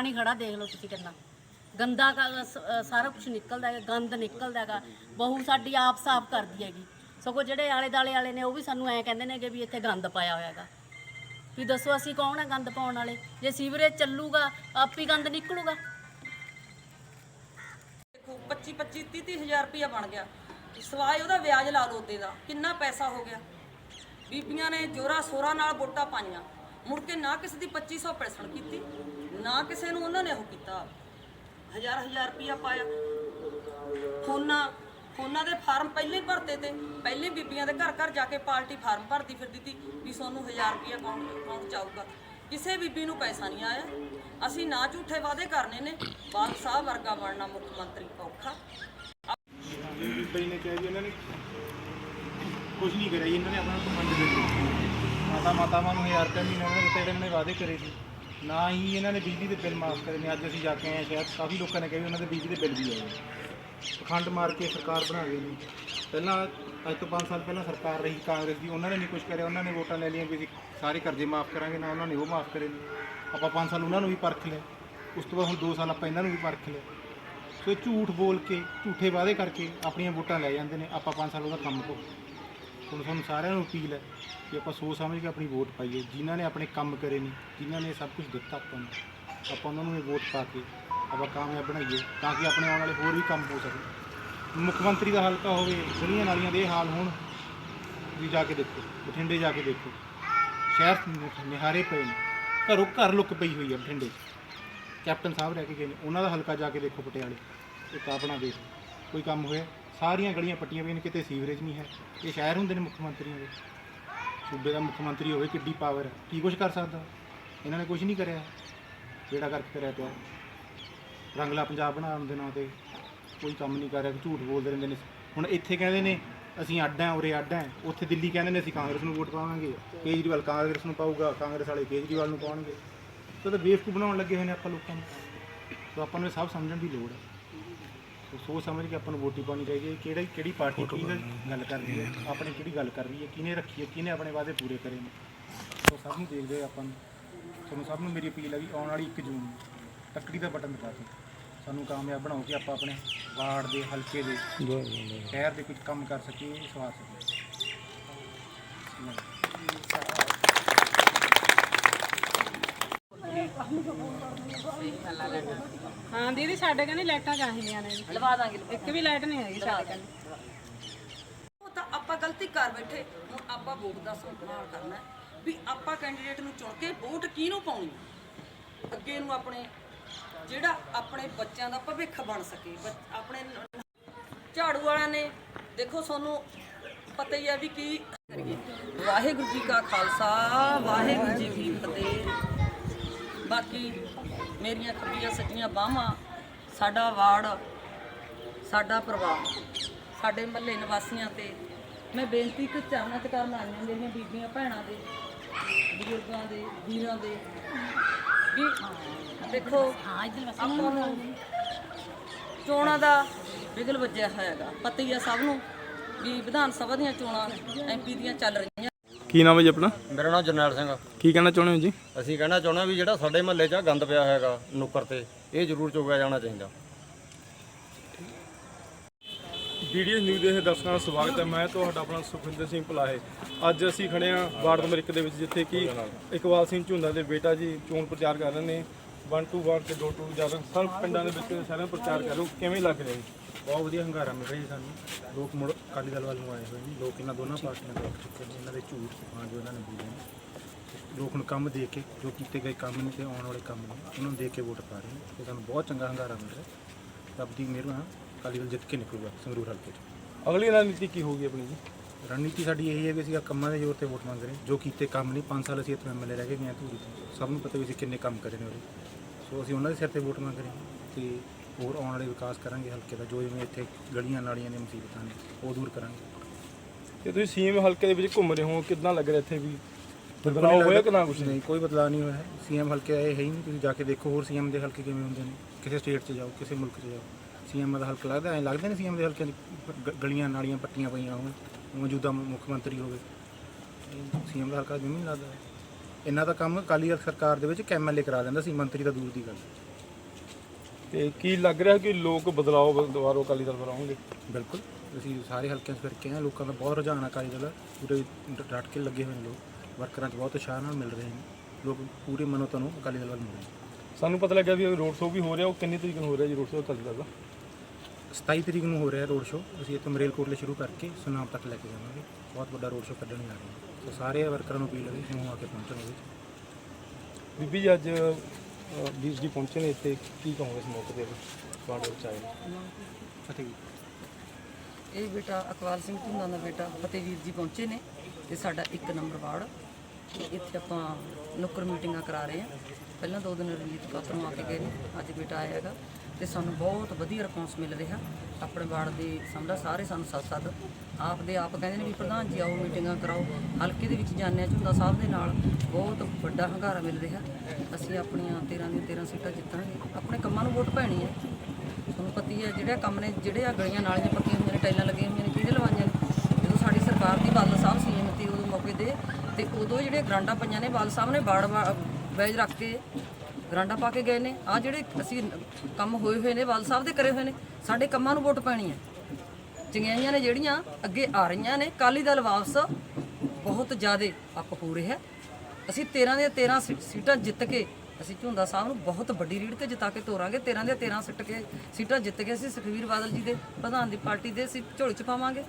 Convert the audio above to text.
ਪਾਣੀ ਖੜਾ, ਦੇਖ ਲਓ ਤੁਸੀਂ ਕਿੰਨਾ। ਗੰਦਾ ਕ- ਸ- ਸਾਰਾ ਕੁਝ ਨਿਕਲਦਾ ਹੈਗਾ, ਗੰਦ ਨਿਕਲਦਾ ਹੈਗਾ। ਬਹੂ ਸਾਡੀ ਆਪ ਸਾਫ਼ ਕਰਦੀ ਹੈਗੀ। ਸਗੋਂ ਜਿਹੜੇ ਆਲੇ ਦਾਲੇ ਵਾਲੇ ਨੇ, ਉਹ ਵੀ ਸਾਨੂੰ ਐਂ ਕਹਿੰਦੇ ਨੇ ਵੀ ਇੱਥੇ ਗੰਦ ਪਾਇਆ ਹੋਇਆ ਹੈਗਾ। ਵੀ ਦੱਸੋ ਅਸੀਂ ਕੌਣ ਆ ਗੰਦ ਪਾਉਣ ਵਾਲੇ? ਜੇ ਸੀਵਰੇਜ ਚੱਲੂਗਾ, ਆਪ ਹੀ ਗੰਦ ਨਿਕਲੂਗਾ। ਦੇਖੋ 25 25 30 30 ਹਜ਼ਾਰ ਰੁਪਇਆ ਬਣ ਗਿਆ। ਸਵਾਏ ਉਹਦਾ ਵਿਆਜ ਲਾ ਲਓ ਉਹਦੇ ਦਾ। ਕਿੰਨਾ ਪੈਸਾ ਹੋ ਗਿਆ। ਬੀਬੀਆਂ ਨੇ ਜੋਰਾ ਸੋਰਾ ਨਾਲ ਵੋਟਾਂ ਪਾਈਆਂ। ਮੁੜ ਕੇ ਨਾ ਕਿਸੇ ਦੀ 2500 ਪੈਸਣ ਕੀਤੀ, ਨਾ ਕਿਸੇ ਨੂੰ ਉਹਨਾਂ ਨੇ ਉਹ ਕੀਤਾ। ਹਜ਼ਾਰ ਹਜ਼ਾਰ ਰੁਪਇਆ ਪਾਇਆ। ਫੋਨਾਂ ਫੋਨਾਂ ਦੇ ਫਾਰਮ ਪਹਿਲੇ ਹੀ ਭਰਤੇ ਤੇ, ਪਹਿਲੇ ਬੀਬੀਆਂ ਦੇ ਘਰ ਘਰ ਜਾ ਕੇ ਪਾਰਟੀ ਫਾਰਮ ਭਰਦੀ ਫਿਰਦੀ ਤੀ ਵੀ ਸਾਨੂੰ 1000 ਰੁਪਇਆ ਅਕਾਊਂਟ ਅਕਾਊਂਟ ਚ ਕਿਸੇ ਬੀਬੀ ਨੂੰ ਪੈਸਾ ਨਹੀਂ ਆਇਆ। ਅਸੀਂ ਨਾ ਝੂਠੇ ਵਾਅਦੇ ਕਰਨੇ ਨੇ। ਬਾਦ ਸਾਹਿਬ ਵਰਗਾ ਬਣਨਾ ਮੁੱਖ ਮੰਤਰੀ ਔਖਾ। ਬਈ ਨੇ ਕਿਹਾ ਜੀ, ਇਹਨਾਂ ਨੇ ਕੁਝ ਨਹੀਂ ਕਰਿਆ ਜੀ, ਇਹਨਾਂ ਨੇ ਆਪਣਾ ਫੰਡ ਦੇ ਦਿੱਤੇ। ਮਾਤਾ ਮਾਤਾਵਾਂ ਨੂੰ 1000 ਰੁਪਏ ਮਹੀਨੇ ਉਹਨਾਂ ਨੇ ਦਿੱਤੇ ਜਿਹੜੇ ਇਹਨਾਂ ਨੇ ਵਾਅਦੇ ਕਰੇ ਸੀ। ਨਾ ਹੀ ਇਹਨਾਂ ਨੇ ਬਿਜਲੀ ਦੇ ਬਿੱਲ ਮਾਫ ਕਰੇ ਨੇ। ਅੱਜ ਅਸੀਂ ਜਾ ਕੇ ਆਏ ਹਾਂ ਸ਼ਾਇਦ ਕਾਫੀ ਲੋਕਾਂ ਨੇ ਕਿਹਾ ਵੀ ਉਹਨਾਂ ਦੇ ਬਿਜਲੀ ਦੇ ਬਿੱਲ ਵੀ ਆਏ ਨੇ। ਪਖੰਡ ਮਾਰ ਕੇ ਸਰਕਾਰ ਬਣਾ ਗਈ ਨੇ। ਪਹਿਲਾਂ ਅੱਜ ਤੋਂ 5 ਸਾਲ ਪਹਿਲਾਂ ਸਰਕਾਰ ਰਹੀ ਕਾਂਗਰਸ ਦੀ, ਉਹਨਾਂ ਨੇ ਨਹੀਂ ਕੁਝ ਕਰਿਆ, ਉਹਨਾਂ ਨੇ ਵੋਟਾਂ ਲੈ ਲਈਆਂ ਵੀ ਅਸੀਂ ਸਾਰੇ ਕਰਜ਼ੇ ਮਾਫ ਕਰਾਂਗੇ, ਨਾ ਉਹਨਾਂ ਨੇ ਉਹ ਮਾਫ ਕਰੇ ਆਪਾਂ 5 ਸਾਲ ਉਹਨਾਂ ਨੂੰ ਵੀ ਪਰਖ ਲਿਆ। ਉਸ ਤੋਂ ਬਾਅਦ ਹੁਣ 2 ਸਾਲ ਆਪਾਂ ਇਹਨਾਂ ਨੂੰ ਵੀ ਪਰਖ ਲਿਆ। ਸੋ ਝੂਠ ਬੋਲ ਕੇ, ਝੂਠੇ ਵਾਅਦੇ ਕਰਕੇ ਆਪਣੀਆਂ ਵੋਟਾਂ ਲੈ ਜਾਂਦੇ ਨੇ। ਆਪਾਂ 5 ਸਾਲ ਉਹਦਾ ਕੰਮ ਭੁਗਤ ਹੁਣ ਤੁਹਾਨੂੰ ਸਾਰਿਆਂ ਨੂੰ ਅਪੀਲ ਹੈ ਕਿ ਆਪਾਂ ਸੋਚ ਸਮਝ ਕੇ ਆਪਣੀ ਵੋਟ ਪਾਈਏ। ਜਿਨ੍ਹਾਂ ਨੇ ਆਪਣੇ ਕੰਮ ਕਰੇ ਨੇ, ਜਿਨ੍ਹਾਂ ਨੇ ਸਭ ਕੁਝ ਦਿੱਤਾ ਆਪਾਂ ਨੂੰ, ਆਪਾਂ ਉਹਨਾਂ ਨੂੰ ਇਹ ਵੋਟ ਪਾ ਕੇ ਆਪਾਂ ਕਾਮਯਾਬ ਬਣਾਈਏ ਤਾਂ ਕਿ ਆਪਣੇ ਆਉਣ ਵਾਲੇ ਹੋਰ ਵੀ ਕੰਮ ਹੋ ਸਕੇ ਮੁੱਖ ਮੰਤਰੀ ਦਾ ਹਲਕਾ ਹੋਵੇ, ਗਲੀਆਂ ਨਾਲੀਆਂ ਦੇ ਇਹ ਹਾਲ ਹੋਣ ਤੁਸੀਂ ਜਾ ਕੇ ਦੇਖੋ, ਬਠਿੰਡੇ ਜਾ ਕੇ ਦੇਖੋ। ਸ਼ਹਿਰ ਨਿਹਾਰੇ ਪਏ ਨੇ, ਘਰੋਂ ਘਰ ਲੁੱਕ ਪਈ ਹੋਈ ਹੈ ਬਠਿੰਡੇ। 'ਚ ਕੈਪਟਨ ਸਾਹਿਬ ਰਹਿ ਕੇ ਗਏ ਨੇ, ਉਹਨਾਂ ਦਾ ਹਲਕਾ ਜਾ ਕੇ ਦੇਖੋ ਪਟਿਆਲੇ, ਇੱਕ ਆਪਣਾ ਦੇਖ ਕੋਈ ਕੰਮ ਹੋਇਆ? ਸਾਰੀਆਂ ਗਲੀਆਂ ਪੱਟੀਆਂ ਪਈਆਂ ਨੇ, ਕਿਤੇ ਸੀਵਰੇਜ ਨਹੀਂ ਹੈ। ਇਹ ਸ਼ਹਿਰ ਹੁੰਦੇ ਨੇ ਮੁੱਖ ਮੰਤਰੀਆਂ ਦੇ। ਸੂਬੇ ਦਾ ਮੁੱਖ ਮੰਤਰੀ ਹੋਵੇ, ਕਿੱਡੀ ਪਾਵਰ ਹੈ। ਕੀ ਕੁਝ ਕਰ ਸਕਦਾ? ਇਹਨਾਂ ਨੇ ਕੁਝ ਨਹੀਂ ਕਰਿਆ। ਜਿਹੜਾ ਕਰਕੇ ਕਰਿਆ ਪਿਆ? ਰੰਗਲਾ ਪੰਜਾਬ ਬਣਾਉਣ ਦੇ ਨਾਂ ਤੇ ਕੋਈ ਕੰਮ ਨਹੀਂ ਕਰ ਰਿਹਾ ਝੂਠ ਬੋਲਦੇ ਰਹਿੰਦੇ ਨੇ। ਹੁਣ ਇੱਥੇ ਕਹਿੰਦੇ ਨੇ, ਅਸੀਂ ਅੱਡ ਹਾਂ, ਉਰੇ ਅੱਡ ਹਾਂ। ਉੱਥੇ ਦਿੱਲੀ ਕਹਿੰਦੇ ਨੇ, ਅਸੀਂ ਕਾਂਗਰਸ ਨੂੰ ਵੋਟ ਪਾਵਾਂਗੇ। ਕੇਜਰੀਵਾਲ ਕਾਂਗਰਸ ਨੂੰ ਪਾਊਗਾ, ਕਾਂਗਰਸ ਵਾਲੇ ਕੇਜਰੀਵਾਲ ਨੂੰ ਪਾਉਣਗੇ। ਤਾਂ ਤਾਂ ਬੇਵਕੂਫ ਬਣਾਉਣ ਲੱਗੇ ਹੋਏ ਨੇ ਆਪਾਂ ਲੋਕਾਂ ਨੂੰ। ਤਾਂ ਆਪਾਂ ਨੂੰ ਇਹ ਸਭ ਸਮਝਣ ਦੀ ਲੋੜ ਹੈ। ਸੋ ਸੋਚ ਸਮਝ ਕੇ ਆਪਾਂ ਨੂੰ ਵੋਟੀ ਪਾਉਣੀ ਚਾਹੀਦੀ ਹੈ। ਕਿਹੜੀ ਕਿਹੜੀ ਪਾਰਟੀ ਕੀ ਗੱਲ ਕਰ ਰਹੀ ਹੈ? ਆਪਣੇ ਕਿਹੜੀ ਗੱਲ ਕਰ ਰਹੀ ਹੈ? ਕਿਹਨੇ ਰੱਖੀ ਹੈ? ਕਿਹਨੇ ਆਪਣੇ ਵਾਅਦੇ ਪੂਰੇ ਕਰੇ ਨੇ? ਸੋ ਸਭ ਨੂੰ ਦੇਖਦੇ ਹੋਏ ਆਪਾਂ ਨੂੰ। ਤੁਹਾਨੂੰ ਸਭ ਨੂੰ ਮੇਰੀ ਅਪੀਲ ਹੈ ਵੀ ਆਉਣ ਵਾਲੀ 1 ਜੂਨ ਨੂੰ ਤੱਕੜੀ ਦਾ ਬਟਨ ਦਬਾ ਕੇ ਸਾਨੂੰ ਕਾਮਯਾਬ ਬਣਾਓ ਕਿ ਆਪਾਂ ਆਪਣੇ ਵਾਰਡ ਦੇ ਹਲਕੇ ਦੇ ਸ਼ਹਿਰ ਦੇ ਕੁਝ ਕੰਮ ਕਰ ਸਕੀਏ ਸਵਾਰ ਸਕੀਏ। ਹਾਂ ਦੀਦੀ ਸਾਡੇ ਕਹਿੰਦੇ ਲਾਈਟਾਂ ਚਾਹੀਦੀਆਂ ਨੇ। ਲਵਾ ਦਾਂਗੇ ਇੱਕ ਵੀ ਲਾਈਟ ਨਹੀਂ ਹੈਗੀ ਸਾਡੇ ਕੋਲ ਉਹ ਤਾਂ ਆਪਾਂ ਗਲਤੀ ਕਰ ਬੈਠੇ ਹੁਣ ਆਪਾਂ ਵੋਟ ਦਾ ਸੰਭਾਲ ਕਰਨਾ ਹੈ ਵੀ ਆਪਾਂ ਕੈਂਡੀਡੇਟ ਨੂੰ ਚੁਣ ਕੇ ਵੋਟ ਕਿਹਨੂੰ ਪਾਉਣੀ ਹੈ। ਅੱਗੇ ਨੂੰ ਆਪਣੇ ਜਿਹੜਾ ਆਪਣੇ ਬੱਚਿਆਂ ਦਾ ਭਵਿੱਖ ਬਣ ਸਕੇ। ਬੱਚ- ਆਪਣੇ ਨ- ਝਾੜੂ ਵਾਲਿਆਂ ਨੇ ਦੇਖੋ ਤੁਹਾਨੂੰ ਪਤਾ ਹੀ ਹੈ ਵੀ ਕੀ ਕਰੀਏ। ਵਾਹਿਗੁਰੂ ਜੀ ਕਾ ਖਾਲਸਾ ਵਾਹਿਗੁਰੂ ਜੀ ਕੀ ਫਤਿਹ। ਬਾਕੀ ਮੇਰੀਆਂ ਖੱਬੀਆਂ ਸੱਜੀਆਂ ਬਾਹਾਂ, ਸਾਡਾ ਵਾਰਡ, ਸਾਡਾ ਪਰਿਵਾਰ, ਸਾਡੇ ਮਹੱਲੇ ਨਿਵਾਸੀਆਂ ਤੇ ਮੈਂ ਬੇਨਤੀ ਕਿ ਚਾਹਨਾ ਤੇ ਕਰਨ ਆਈਆਂ ਮੇਰੀਆਂ ਬੀਬੀਆਂ ਭੈਣਾਂ ਦੇ, ਬਜ਼ੁਰਗਾਂ ਦੇ, ਵੀਰਾਂ ਦੇ, ਵੀ ਦੇਖੋ, ਆਪਾਂ ਨੂੰ ਚੋਣਾਂ ਦਾ ਬਿਗਲ ਵੱਜਿਆ ਹੋਇਆਗਾ। ਪਤਾ ਹੀ ਆ ਸਭ ਨੂੰ, ਵੀ ਵਿਧਾਨ ਸਭਾ ਦੀਆਂ ਚੋਣਾਂ ਐਮਪੀ ਦੀਆਂ ਚੱਲ ਰਹੀਆਂ ਕੀ ਨਾਮ ਹੈ ਜੀ ਆਪਣਾ? ਮੇਰਾ ਨਾਮ ਜਰਨੈਲ ਸਿੰਘ ਆ। ਕੀ ਕਹਿਣਾ ਚਾਹੁੰਦੇ ਹੋ ਜੀ? ਅਸੀਂ ਕਹਿਣਾ ਚਾਹੁੰਦੇ ਹਾਂ ਵੀ ਜਿਹੜਾ ਸਾਡੇ ਮਹੱਲੇ 'ਚ ਆਹ ਗੰਦ ਪਿਆ ਹੈਗਾ ਨੁੱਕਰ ਤੇ ਇਹ ਜ਼ਰੂਰ ਚੁਗਿਆ ਜਾਣਾ ਚਾਹੀਦਾ। ਵੀਡੀਓ ਨਿਊਜ਼ ਦੇ ਦਰਸ਼ਕਾਂ ਦਾ ਸਵਾਗਤ ਹੈ। ਮੈਂ ਤੁਹਾਡਾ ਆਪਣਾ ਸੁਖਵਿੰਦਰ ਸਿੰਘ ਭਲਾਹੇ। ਅੱਜ ਅਸੀਂ ਖੜੇ ਹਾਂ ਵਾਰਡ ਨੰਬਰ 1 ਦੇ ਵਿੱਚ ਜਿੱਥੇ ਕਿ ਇਕਬਾਲ ਸਿੰਘ ਝੁੰਦਾ ਦੇ ਬੇਟਾ ਜੀ ਚੋਣ ਪ੍ਰਚਾਰ ਕਰ ਰਹੇ ਨੇ। 1 2 ਵਾਰਡ ਤੇ 2 2 ਜਾ ਰਹੇ ਸਭ ਪਿੰਡਾਂ ਦੇ ਵਿੱਚ ਸਾਰਿਆਂ ਪ੍ਰਚਾਰ ਕਰ ਹੋ ਕਿਵੇਂ ਲੱਗ ਰਿਹਾ ਜੀ? ਬਹੁਤ ਵਧੀਆ ਹੰਗਾਰਾ ਮਿਲ ਰਿਹਾ ਜੀ ਸਾਨੂੰ। ਲੋਕ ਮੁੜ ਅਕਾਲੀ ਦਲ ਵੱਲ ਨੂੰ ਆਏ ਹੋਏ ਨੇ ਲੋਕ ਇਹਨਾਂ ਦੋਨਾਂ ਪਾਰਟੀਆਂ ਉੱਠ ਚੁੱਕੇ ਨੇ। ਇਹਨਾਂ ਦੇ ਝੂਠ ਹਾਂ ਜੋ ਇਹਨਾਂ ਨੇ ਬੋਲੇ ਨੇ। ਲੋਕ ਨੂੰ ਕੰਮ ਦੇ ਕੇ ਜੋ ਕੀਤੇ ਗਏ ਕੰਮ ਨੇ ਤੇ ਆਉਣ ਵਾਲੇ ਕੰਮ ਨੇ ਉਹਨਾਂ ਨੂੰ ਦੇਖ ਕੇ ਵੋਟ ਪਾ ਰਹੇ ਨੇ। ਤੇ ਸਾਨੂੰ ਬਹੁਤ ਚੰਗਾ ਹੰਗਾਰਾ ਮਿਲ ਰਿਹਾ। ਰੱਬ ਦੀ ਮਿਹਰ ਅਕਾਲੀ ਦਲ ਜਿੱਤ ਕੇ ਨਿਕਲੂਗਾ ਸੰਗਰੂਰ ਹਲਕੇ 'ਚ। ਅਗਲੀ ਰਣਨੀਤੀ ਕੀ ਹੋਊਗੀ ਆਪਣੀ ਜੀ? ਰਣਨੀਤੀ ਸਾਡੀ ਇਹ ਹੈ ਕਿ ਅਸੀਂ ਕੰਮਾਂ ਦੇ ਜ਼ੋਰ ਤੇ ਵੋਟ ਮੰਗ ਰਹੇ। ਹਾਂ। ਜੋ ਕੀਤੇ ਕੰਮ ਨਹੀਂ 5 ਸਾਲ ਅਸੀਂ ਇੱਥੇ ਐਮਐਲਏ ਰਹਿ ਕੇ ਗਏ ਹਾਂ ਧੂਰੀ ਤੋਂ। ਸਭ ਨੂੰ ਪਤਾ ਵੀ ਅਸੀਂ ਕਿੰਨੇ ਕੰਮ ਕਰੇ ਨੇ ਉਹਦੇ ਸੋ ਅਸੀਂ ਉਹਨਾਂ ਦੇ ਸਿਰ ਤੇ ਵੋਟ ਮੰਗ ਰਹੇ ਹਾਂ ਤੇ ਹੋਰ ਆਉਣ ਵਾਲੇ ਵਿਕਾਸ ਕਰਾਂਗੇ ਹਲਕੇ ਦਾ ਜੋ ਜਿਵੇਂ ਇੱਥੇ ਗਲੀਆਂ ਨਾਲੀਆਂ ਦੀਆਂ ਮੁਸੀਬਤਾਂ ਨੇ ਉਹ ਦੂਰ ਕਰਾਂਗੇ। ਤੇ ਤੁਸੀਂ ਸੀਐਮ ਹਲਕੇ ਦੇ ਵਿੱਚ ਘੁੰਮ ਰਹੇ ਹੋ ਕਿੱਦਾਂ ਲੱਗ ਰਿਹਾ ਇੱਥੇ ਵੀ? ਬਦਲਾਅ ਹੋਇਆ ਕਿ ਨਾ ਕੁਛ? ਨਹੀਂ ਕੋਈ ਬਦਲਾਅ ਨਹੀਂ ਹੋਇਆ। ਸੀਐਮ ਹਲਕੇ ਇਹ ਹੈ ਹੀ ਨਹੀਂ ਤੁਸੀਂ ਜਾ ਕੇ ਦੇਖੋ ਹੋਰ ਸੀਐਮ ਦੇ ਹਲਕੇ ਕਿਵੇਂ ਹੁੰਦੇ ਨੇ ਕਿਸੇ ਸਟੇਟ 'ਚ ਜਾਓ ਕਿਸੇ ਮੁਲਕ 'ਚ ਜਾਓ। ਸੀਐਮ ਦਾ ਹਲਕਾ ਲੱਗਦਾ ਐਂ ਲੱਗਦਾ ਨਹੀਂ ਸੀਐਮ ਦੇ ਹਲਕੇ ਦੀ ਗ- ਗਲੀਆਂ ਨਾਲੀਆਂ ਪੱਟੀਆਂ ਪਈਆਂ ਹੋਣ ਮੌਜੂਦਾ ਮੁੱਖ ਮੰਤਰੀ ਹੋਵੇ। ਸੀਐਮ ਦਾ ਹਲਕਾ ਜਿਵੇਂ ਨਹੀਂ ਲੱਗਦਾ। ਇਹਨਾਂ ਦਾ ਕੰਮ ਅਕਾਲੀ ਸਰਕਾਰ ਦੇ ਵਿੱਚ ਐਮਐਲਏ ਕਰਾ ਲੈਂਦਾ ਸੀ ਮੰਤਰੀ ਤਾਂ ਦੂਰ ਦੀ ਗੱਲ। ਤੇ ਕੀ ਲੱਗ ਰਿਹਾ ਕਿ ਲੋਕ ਬਦਲਾਅ ਦੁਬਾਰਾ ਅਕਾਲੀ ਦਲ ਵੱਲ ਆਉਣਗੇ? ਬਿਲਕੁਲ। ਅਸੀਂ ਸਾਰੇ ਹਲਕਿਆਂ 'ਚ ਫਿਰ ਕੇ ਆਏ ਲੋਕਾਂ ਦਾ ਬਹੁਤ ਰੁਝਾਨ ਆ ਅਕਾਲੀ ਦਲ। ਪੂਰੇ ਡਟ ਕੇ ਲੱਗੇ ਹੋਏ ਨੇ ਲੋਕ। ਵਰਕਰਾਂ 'ਚ ਬਹੁਤ ਉਤਸ਼ਾਹ ਨਾਲ ਮਿਲ ਰਹੇ ਨੇ। ਲੋਕ ਪੂਰੇ ਮਨੋਂ ਤੁਹਾਨੂੰ ਅਕਾਲੀ ਦਲ ਵੱਲ ਮੁੜ ਨੇ। ਸਾਨੂੰ ਪਤਾ ਲੱਗਿਆ ਵੀ ਰੋਡ ਸ਼ੋਅ ਵੀ ਹੋ ਰਿਹਾ। ਉਹ ਕਿੰਨੀ ਤਰੀਕ ਨੂੰ ਹੋ ਰਿਹਾ ਜੀ ਰੋਡ ਸ਼ੋਅ ਅਕਾਲੀ ਦਲ ਦਾ? 27 ਤਰੀਕ ਨੂੰ ਹੋ ਰਿਹਾ ਰੋਡ ਸ਼ੋਅ। ਅਸੀਂ ਇੱਥੋਂ ਮਰੇਲਕੋਟਲੇ ਸ਼ੁਰੂ ਕਰਕੇ ਸੁਨਾਮ ਤੱਕ ਲੈ ਕੇ ਜਾਵਾਂਗੇ। ਬਹੁਤ ਵੱਡਾ ਰੋਡ ਸ਼ੋਅ ਕੱਢਣ ਜਾ ਰਹੇ ਹਾਂ। ਸੋ ਸਾਰੇ ਵਰਕਰਾਂ ਨੂੰ ਅਪੀਲ ਹੈ ਕਿ ਉਹ ਆ ਕੇ ਪਹੁੰਚਣ ਉਹਦੇ 'ਚ ਬੀਬੀ ਜੀ ਅੱਜ ਵੀਰ ਜੀ ਪਹੁੰਚੇ ਨੇ ਇੱਥੇ। ਕੀ ਕਹੋਗੇ ਇਸ ਮੌਕੇ ਤੇ? ਤੁਹਾਡੇ ਵਿੱਚ ਆਏ ਨੇ? ਫਤਿਹ ਜੀ ਇਹ ਬੇਟਾ ਅਕਵਾਲ ਸਿੰਘ ਧੁੰਦਾ ਦਾ ਬੇਟਾ ਫਤਿਹਵੀਰ ਜੀ ਪਹੁੰਚੇ ਨੇ ਤੇ ਸਾਡਾ ਇੱਕ ਨੰਬਰ ਵਾਰਡ। ਤੇ ਇੱਥੇ ਆਪਾਂ ਨੁੱਕਰ ਮੀਟਿੰਗਾਂ ਕਰਾ ਰਹੇ ਹਾਂ। ਪਹਿਲਾਂ ਦੋ ਦਿਨ ਰਣਜੀਤ ਨੂੰ ਆ ਕੇ ਗਏ ਨੇ। ਅੱਜ ਬੇਟਾ ਆਇਆ ਹੈਗਾ। ਤੇ ਸਾਨੂੰ ਬਹੁਤ ਵਧੀਆ ਰਿਸਪੌਂਸ ਮਿਲ ਰਿਹਾ। ਆਪਣੇ ਵਾਰਡ ਦੇ ਸਮਝਾ ਸਾਰੇ ਸਾਨੂੰ ਸੱਦ ਸੱਦ ਆਪ ਦੇ ਆਪ ਕਹਿੰਦੇ ਨੇ ਵੀ ਪ੍ਰਧਾਨ ਜੀ ਆਓ, ਮੀਟਿੰਗਾਂ ਕਰਾਓ। ਹਲਕੇ ਦੇ ਵਿੱਚ ਜਾਂਦੇ ਹਾਂ ਝੁੰਦਾ ਸਾਹਿਬ ਦੇ ਨਾਲ ਬਹੁਤ ਵੱਡਾ ਹੰਗਾਰਾ ਮਿਲ ਰਿਹਾ। ਅਸੀਂ ਆਪਣੀਆਂ 13 ਦੀਆਂ 13 ਸੀਟਾਂ ਜਿੱਤਾਂਗੇ ਆਪਣੇ ਕੰਮਾਂ ਨੂੰ ਵੋਟ ਪੈਣੀ ਹੈ। ਤੁਹਾਨੂੰ ਪਤੀ ਹੈ ਜਿਹੜੇ ਕੰਮ ਨੇ, ਜਿਹੜੇ ਆ ਗਲੀਆਂ ਨਾਲੀਆਂ ਪੱਕੀਆਂ ਹੋਈਆਂ ਨੇ, ਟਾਈਲਾਂ ਲੱਗੀਆਂ ਹੋਈਆਂ ਨੇ, ਕਿਹਦੇ ਲਵਾਈਆਂ ਨੇ? ਜਦੋਂ ਸਾਡੀ ਸਰਕਾਰ ਦੀ ਬਾਦਲ ਸਾਹਿਬ ਸੀਐਮ ਸੀ ਉਦੋਂ ਮੌਕੇ 'ਤੇ, ਤੇ ਉਦੋਂ ਜਿਹੜੇ ਗਰਾਂਡਾਂ ਪਈਆਂ ਨੇ, ਬਾਦਲ ਸਾਹਿਬ ਨੇ ਬਾੜ ਬੈਜ ਰੱਖ ਕੇ ਗਰਾਂਡਾਂ ਪਾ ਕੇ ਗਏ ਨੇ। ਆ ਜਿਹੜੇ ਅਸੀਂ ਕੰਮ ਹੋਏ ਹੋਏ ਨੇ ਬਾਦਲ ਸਾਹਿਬ ਦੇ ਕਰੇ ਹੋਏ ਨੇ, ਸਾਡੇ ਕੰਮਾਂ ਨੂੰ ਵੋਟ ਪੈਣੀ ਹੈ। ਚੰਗਿਆਈਆਂ ਨੇ ਜਿਹੜੀਆਂ ਅੱਗੇ ਆ ਰਹੀਆਂ ਨੇ ਕਾਲੀ ਦਲ ਵਾਪਸ ਬਹੁਤ ਜ਼ਿਆਦਾ ਅਪ ਹੋ ਰਿਹਾ ਅਸੀਂ 13 ਦੀਆਂ 13 ਸੀ- ਸੀਟਾਂ ਜਿੱਤ ਕੇ, ਅਸੀਂ ਝੁੰਦਾ ਸਾਹਿਬ ਨੂੰ ਬਹੁਤ ਵੱਡੀ ਰੀੜ ਤੇ ਜਿਤਾ ਕੇ ਤੋਰਾਂਗੇ। 13 ਦੀਆਂ 13 ਸਿੱਟ ਕੇ, ਸੀਟਾਂ ਜਿੱਤ ਕੇ ਅਸੀਂ ਸੁਖਵੀਰ ਬਾਦਲ ਜੀ ਦੇ, ਪ੍ਰਧਾਨ ਦੀ ਪਾਰਟੀ ਦੇ ਅਸੀਂ ਝੋਲੀ ਚ ਪਾਵਾਂਗੇ।